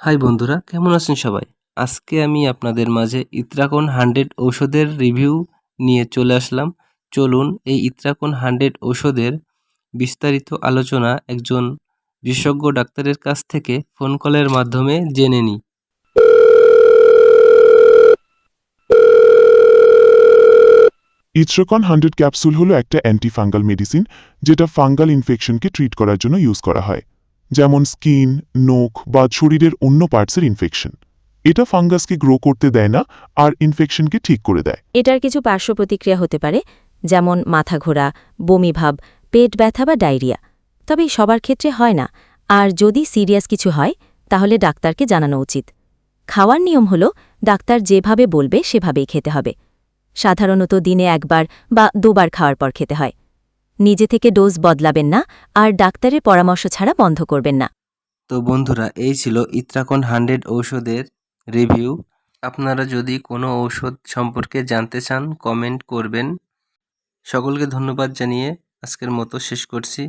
High বন্ধুরা, কেমন আছেন সবাই? আজকে আমি আপনাদের মাঝে ইত্রাকন হান্ড্রেড ঔষধের রিভিউ নিয়ে চলে আসলাম। চলুন এই ইত্রাকন হান্ড্রেড ঔষধের বিস্তারিত আলোচনা একজন বিশেষজ্ঞ ডাক্তারের কাছ থেকে ফোন কলের মাধ্যমে জেনে নিই। ইট্রোকন হান্ড্রেড ক্যাপসুল হলো একটা অ্যান্টিফাঙ্গাল মেডিসিন, যেটা ফাঙ্গাল ইনফেকশনকে ট্রিট করার জন্য ইউজ করা হয়। যেমন স্কিন, নোখ বা শরীরের অন্য পার্টসের ইনফেকশন এটা ফাঙ্গাসকে গ্রো করতে দেয় না আর ইনফেকশনকে ঠিক করে দেয়। এটার কিছু পার্শ্ব প্রতিক্রিয়া হতে পারে, যেমন মাথা ঘোরা বমিভাব পেট ব্যথা বা ডায়রিয়া। তবে সবার ক্ষেত্রে হয় না। আর যদি সিরিয়াস কিছু হয়, তাহলে ডাক্তারকে জানানো উচিত। খাওয়ার নিয়ম হল, ডাক্তার যেভাবে বলবে সেভাবেই খেতে হবে। সাধারণত দিনে একবার বা দুবার খাওয়ার পর খেতে হয়। নিজে থেকে ডোজ বদলাবেন না আর ডাক্তারের পরামর্শ ছাড়া বন্ধ করবেন না। তো বন্ধুরা, এই ছিল ইত্রাকন হান্ড্রেড ঔষধের রিভিউ। আপনারা যদি কোনো ঔষধ সম্পর্কে জানতে চান, কমেন্ট করবেন। সকলকে ধন্যবাদ জানিয়ে আজকের মতো শেষ করছি।